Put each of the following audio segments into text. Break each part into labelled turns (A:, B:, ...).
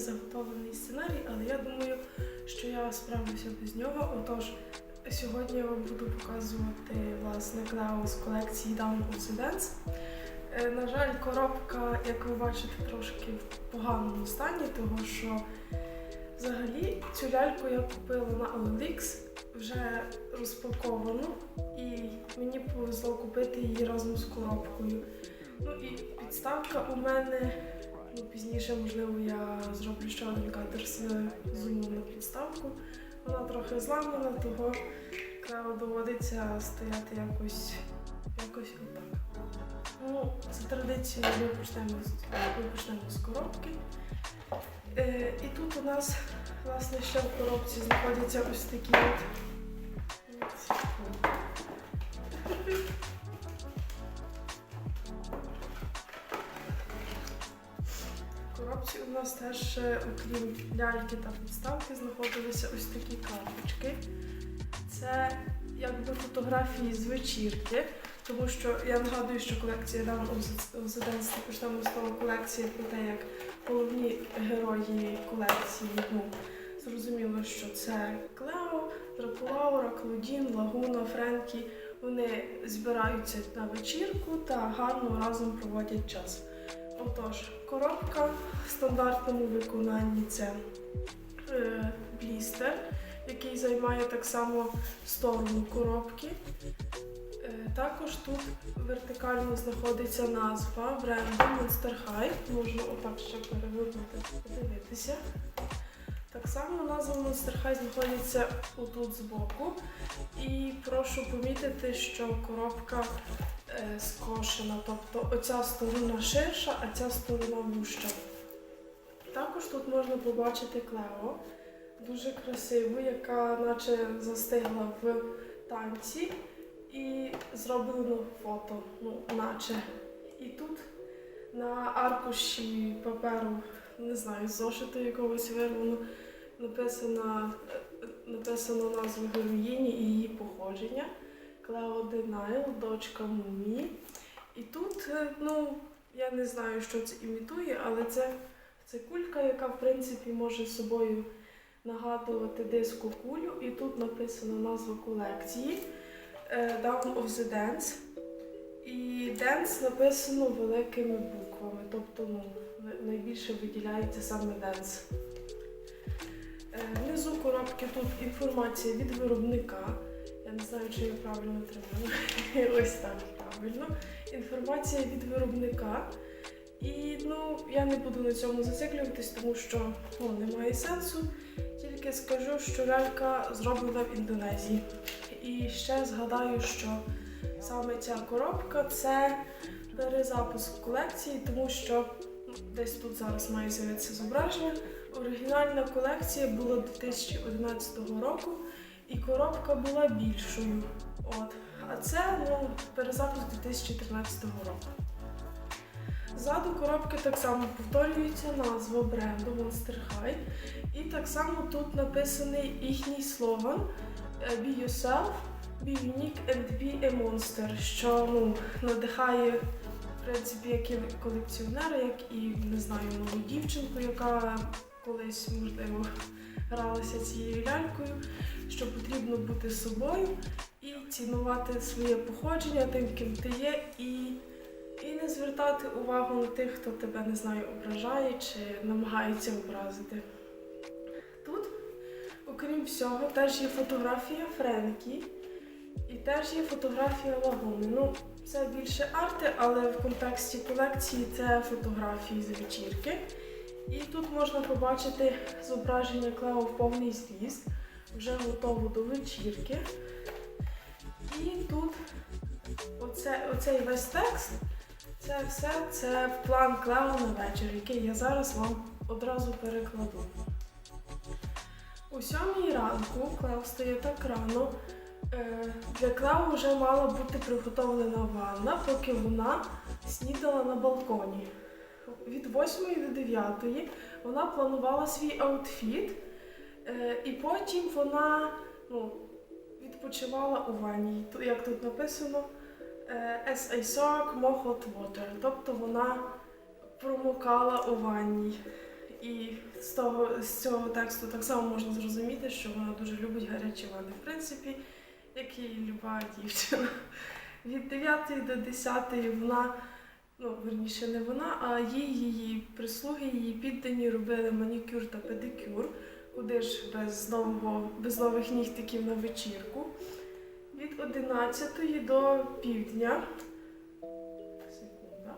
A: заготовлений сценарій, але я думаю, що я справлюся без нього. Отож, сьогодні я вам буду показувати власне клео з колекції Down of the Dance. Е, На жаль, коробка, як ви бачите, трошки в поганому стані, тому що взагалі цю ляльку я купила на OLX вже розпаковану, і мені повезло купити її разом з коробкою. Ну і підставка у мене. Ну, пізніше, можливо, я зроблю ще один кадр з зуму на підставку. Вона трохи зламана, того доводиться стояти якось, якось отак. Ну, за традицією ми почнемо ми почнемо з коробки. Е, і тут у нас, власне, ще в коробці знаходяться ось такі от. У нас теж, е, окрім ляльки та підставки, знаходилися ось такі карточки. Це якби фотографії з вечірки, тому що я нагадую, що колекція Dance також там стала колекція про те, як головні герої колекції. Ну, зрозуміло, що це Клео, Дракулаура, Клодін, Лагуна, Френкі. Вони збираються на вечірку та гарно разом проводять час. Отож, коробка в стандартному виконанні це е, блістер, який займає так само сторону коробки. Е, також тут вертикально знаходиться назва бренду Monster High. Можна отак ще перевернути, подивитися. Так само назва Monster High знаходиться отут збоку. І прошу помітити, що коробка скошена, тобто оця сторона ширша, а ця сторона вужча. Також тут можна побачити Клео, дуже красиву, яка наче застигла в танці і зроблено фото, ну, наче. І тут на аркуші паперу, не знаю, зошиту якогось вирвано, написано, е, написано назву героїні і її походження. Клео Денайл, дочка Мумії. І тут, е, ну, я не знаю, що це імітує, але це, це кулька, яка в принципі може собою нагадувати диску кулю. І тут написана назва колекції е, Down of the Dance. І Dance написано великими буквами, тобто ну, найбільше виділяється саме Dance. Е, Внизу коробки тут інформація від виробника. Я не знаю, чи я правильно тримаю. Ось так правильно. Інформація від виробника. І ну, я не буду на цьому зациклюватись, тому що ну, немає сенсу. Тільки скажу, що лялька зроблена в Індонезії. І ще згадаю, що саме ця коробка це перезапуск колекції, тому що ну, десь тут зараз має з'явитися зображення. Оригінальна колекція була 2011 року, і коробка була більшою. От. А це ну, перезапуск 2013 року. Ззаду коробки так само повторюється назва бренду Monster High. І так само тут написаний їхній слоган е, Be yourself, be unique and be a monster, що ну, надихає в принципі як і колекціонера, як і не знаю, нову дівчинку, яка колись можливо гралася цією лялькою, що потрібно бути собою і цінувати своє походження, тим, ким ти є, і, і не звертати увагу на тих, хто тебе не знаю, ображає чи намагається образити. Тут, окрім всього, теж є фотографія Френкі і теж є фотографія Лагуни. Ну, це більше арти, але в контексті колекції це фотографії з вечірки. І тут можна побачити зображення Клео в повний зріст, вже готово до вечірки. І тут оце, оцей весь текст, це все це план Клео на вечір, який я зараз вам одразу перекладу. У сьомій ранку Клео встає так рано. Е, Для Клео вже мала бути приготовлена ванна, поки вона снідала на балконі. Від 8 до 9 вона планувала свій аутфіт, е, і потім вона ну, відпочивала у ванні. Як тут написано, е, as I soak more hot water, тобто вона промокала у ванні. І з того з цього тексту так само можна зрозуміти, що вона дуже любить гарячі ванни. В принципі, як і люба дівчина. Від 9 до 10 вона, ну верніше, не вона, а їй, її прислуги, її піддані робили манікюр та педикюр. Куди ж без нового, без нових нігтиків на вечірку. Від 11 до півдня. Секунда.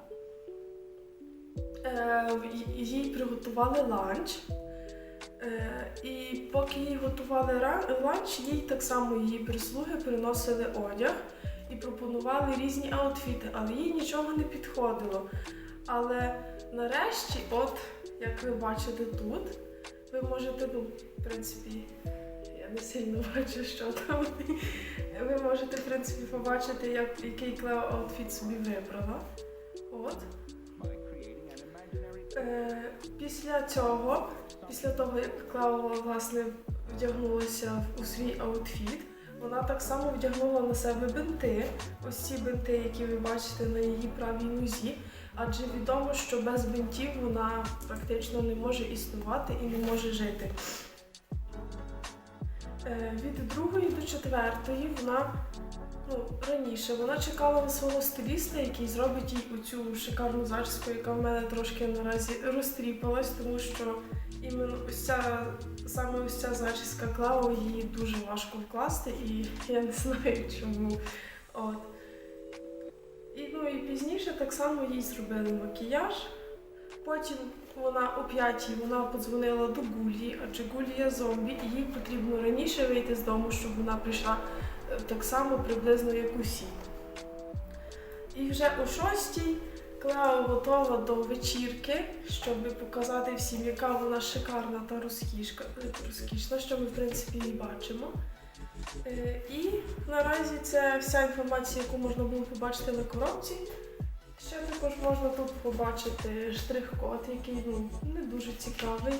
A: Е, їй приготували ланч. Е, і поки їй готували ланч, їй так само її прислуги приносили одяг пропонували різні аутфіти, але їй нічого не підходило. Але нарешті, от як ви бачите тут, ви можете, ну, в принципі, я не сильно бачу, що там. Ви можете, в принципі, побачити, як, який Клео аутфіт собі вибрала. От. Е, після цього, після того, як Клео власне вдягнулася у свій аутфіт, вона так само вдягнула на себе бинти. Ось ці бинти, які ви бачите на її правій нозі. Адже відомо, що без бинтів вона практично не може існувати і не може жити. Е, від другої до четвертої вона раніше вона чекала на свого стиліста, який зробить їй оцю шикарну зачіску, яка в мене трошки наразі розтріпалась, тому що іменно ось ця саме ось ця зачіска Клао її дуже важко вкласти, і я не знаю чому. От. І, ну, і пізніше так само їй зробили макіяж. Потім вона о п'ятій вона подзвонила до Гулії, адже Гулія зомбі, і їй потрібно раніше вийти з дому, щоб вона прийшла е, так само приблизно як усі. І вже о шостій Клео готова до вечірки, щоб показати всім, яка вона шикарна та розкішка, е, розкішна, що ми в принципі і бачимо. Е, І наразі це вся інформація, яку можна було побачити на коробці. Ще також можна тут побачити штрих-код, який ну, не дуже цікавий.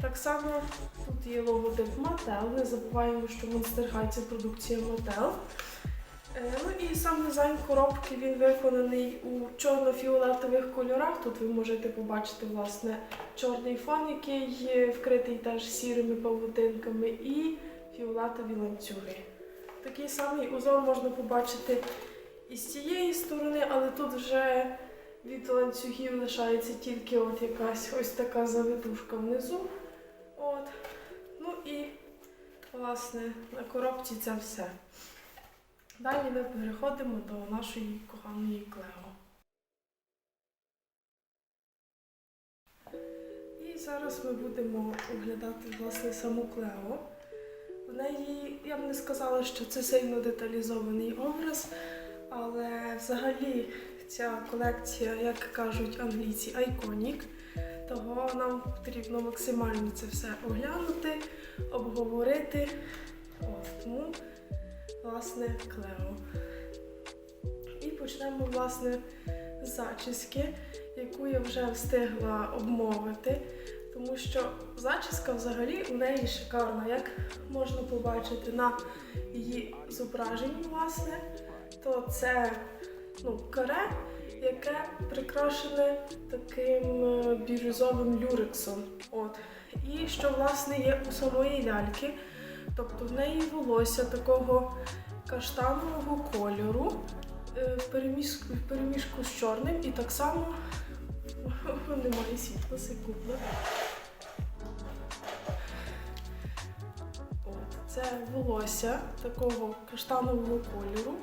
A: Так само тут є логотип Mattel. Не забуваємо, що Monster High це продукція. Е, Ну і сам дизайн коробки він виконаний у чорно-фіолетових кольорах. Тут ви можете побачити власне чорний фон, який вкритий теж сірими павутинками, і фіолетові ланцюги. Такий самий узор можна побачити і з цієї сторони, але тут вже від ланцюгів лишається тільки от якась ось така завитушка внизу. От. Ну і власне на коробці це все. Далі ми переходимо до нашої коханої Клео. І зараз ми будемо оглядати власне саму Клео. В неї, я б не сказала, що це сильно деталізований образ, але взагалі ця колекція, як кажуть англійці, айконік. Того нам потрібно максимально це все оглянути, обговорити. От, тому, власне, Клео. І почнемо, власне, з зачіски, яку я вже встигла обмовити. Тому що зачіска взагалі у неї шикарна, як можна побачити на її зображенні, власне, то це ну, каре, яке прикрашене таким е, бірюзовим люрексом. От. І що власне є у самої ляльки. Тобто в неї волосся такого каштанового кольору е, в переміжку з чорним і так само немає світла, секунду. Це волосся такого каштанового кольору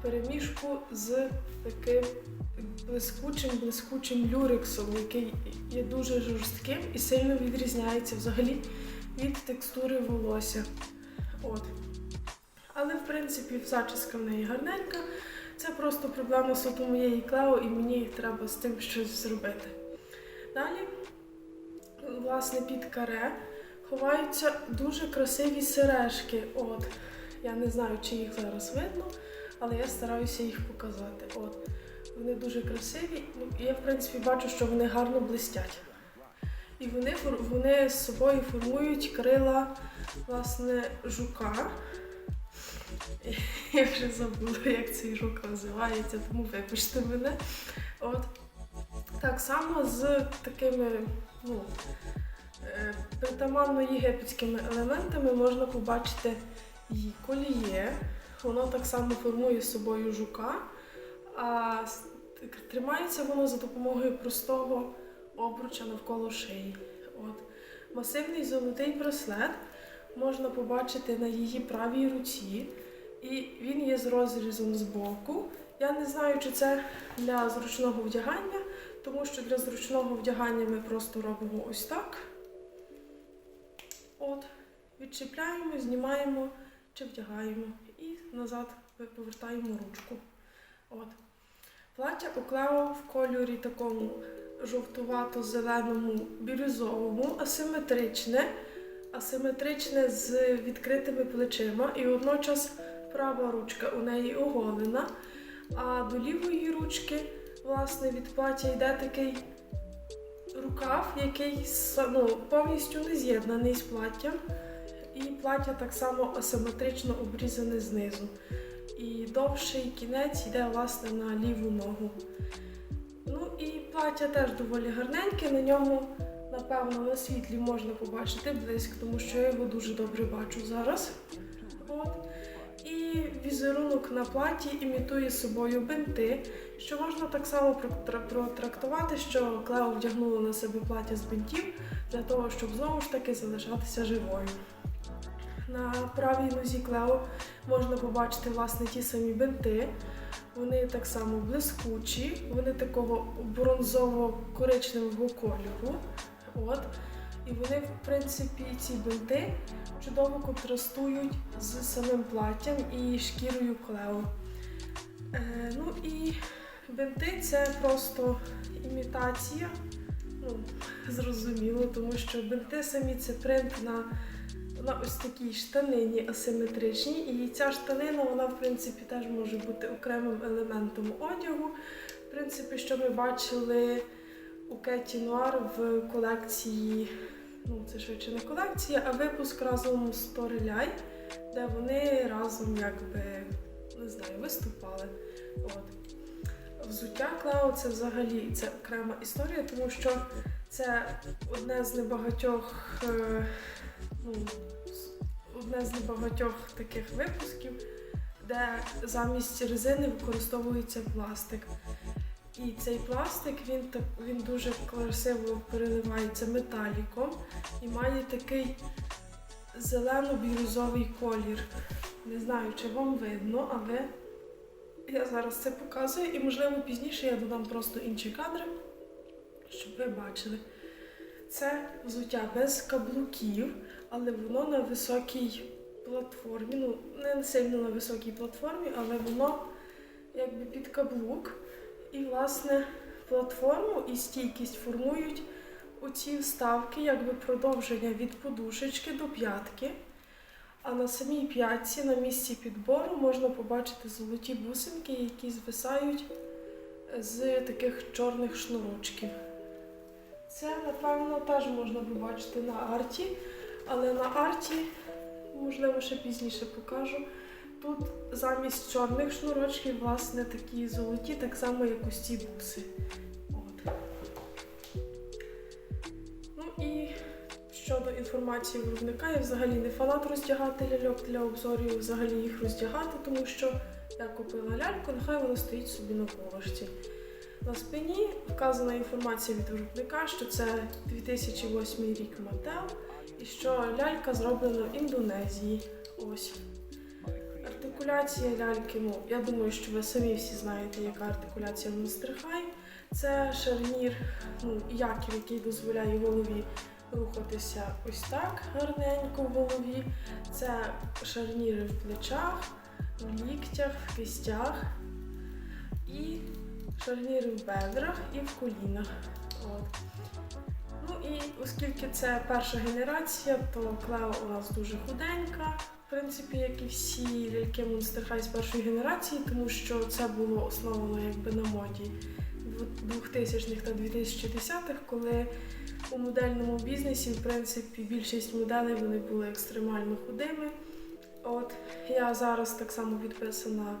A: в переміжку з таким блискучим блискучим люрексом, який є дуже жорстким і сильно відрізняється взагалі від текстури волосся. От. Але в принципі зачіска в неї гарненька. Це просто проблема суто моєї клео, і мені треба з тим щось зробити. Далі, власне, під каре ховаються дуже красиві сережки. От. Я не знаю, чи їх зараз видно, але я стараюся їх показати. От. Вони дуже красиві. І я, в принципі, бачу, що вони гарно блистять. І вони, вони з собою формують крила власне, жука. Я вже забула, як цей жук називається, тому вибачте мене. От. Так само з такими ну, е, притаманно єгипетськими елементами можна побачити її коліє. Воно так само формує собою жука, а тримається воно за допомогою простого обруча навколо шиї. От. Масивний золотий браслет можна побачити на її правій руці, і він є з розрізом з боку. Я не знаю, чи це для зручного вдягання, тому що для зручного вдягання ми просто робимо ось так. От, відчіпляємо, знімаємо чи вдягаємо назад повертаємо ручку. От. Плаття у в кольорі такому жовтувато-зеленому, бірюзовому, асиметричне, асиметричне з відкритими плечима, і водночас права ручка у неї оголена, а до лівої ручки, власне, від плаття йде такий рукав, який ну, повністю не з'єднаний з платтям. І плаття так само асиметрично обрізане знизу. І довший кінець йде власне на ліву ногу. Ну і плаття теж доволі гарненьке. На ньому, напевно, на світлі можна побачити близько, тому що я його дуже добре бачу зараз. От. І візерунок на платі імітує собою бинти, що можна так само протрактувати, що Клео вдягнула на себе плаття з бинтів для того, щоб знову ж таки залишатися живою. На правій нозі Клео можна побачити власне ті самі бинти. Вони так само блискучі, вони такого бронзово-коричневого кольору. От. І вони, в принципі, ці бинти чудово контрастують з самим платтям і шкірою Клео. Е, ну і бинти це просто імітація. Ну, зрозуміло, тому що бинти самі це принт на, на ось такій штанині асиметричній. І ця штанина, вона, в принципі, теж може бути окремим елементом одягу. В принципі, що ми бачили у Кеті Нуар в колекції, ну це швидше не колекція, а випуск разом з Тореляй, де вони разом якби не знаю, виступали. От. Взуття Клео це взагалі це окрема історія, тому що це одне з небагатьох, е, ну, одне з небагатьох таких випусків, де замість резини використовується пластик. І цей пластик він він дуже красиво переливається металіком і має такий зелено-бірюзовий колір. Не знаю, чи вам видно, але я зараз це показую, і можливо пізніше я додам просто інші кадри, щоб ви бачили. Це взуття без каблуків, але воно на високій платформі. Ну, не сильно на високій платформі, але воно якби під каблук. І, власне, платформу і стійкість формують оці вставки, якби продовження від подушечки до п'ятки. А на самій п'ятці, на місці підбору, можна побачити золоті бусинки, які звисають з таких чорних шнурочків. Це, напевно, теж можна побачити на арті, але на арті, можливо, ще пізніше покажу. Тут замість чорних шнурочків, власне, такі золоті, так само, як ось ці буси. От. Ну і щодо інформації виробника, я взагалі не фанат роздягати ляльок для обзорів, взагалі їх роздягати, тому що я купила ляльку, нехай вона стоїть собі на полочці. На спині вказана інформація від виробника, що це 2008 рік Мател і що лялька зроблена в Індонезії. Ось. Артикуляція ляльки, ну, я думаю, що ви самі всі знаєте, яка артикуляція в Це шарнір, ну, якір, який дозволяє голові рухатися ось так гарненько в голові. Це шарніри в плечах, в ліктях, в кистях і шарніри в бедрах і в колінах. От. Оскільки це перша генерація, то Клео у нас дуже худенька, в принципі, як і всі ляльки Monster High з першої генерації, тому що це було основано якби на моді 2000-х та 2010-х, коли у модельному бізнесі, в принципі, більшість моделей вони були екстремально худими. От я зараз так само підписана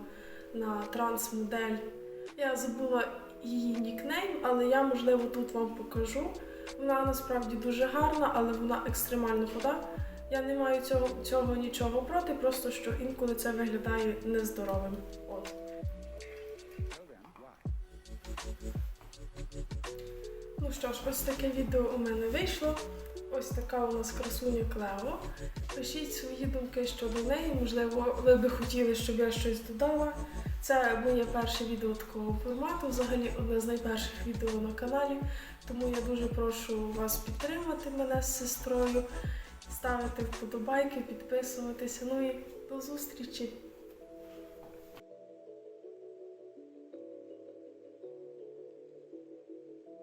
A: на транс-модель. Я забула її нікнейм, але я, можливо, тут вам покажу. Вона насправді дуже гарна, але вона екстремально худа. Я не маю цього, цього нічого проти, просто що інколи це виглядає нездоровим. От. Ну що ж, ось таке відео у мене вийшло. Ось така у нас красуня Клео. Пишіть свої думки щодо неї. Можливо, ви би хотіли, щоб я щось додала. Це моє перше відео такого формату, взагалі одне з найперших відео на каналі. Тому я дуже прошу вас підтримати мене з сестрою, ставити вподобайки, підписуватися. Ну і до зустрічі!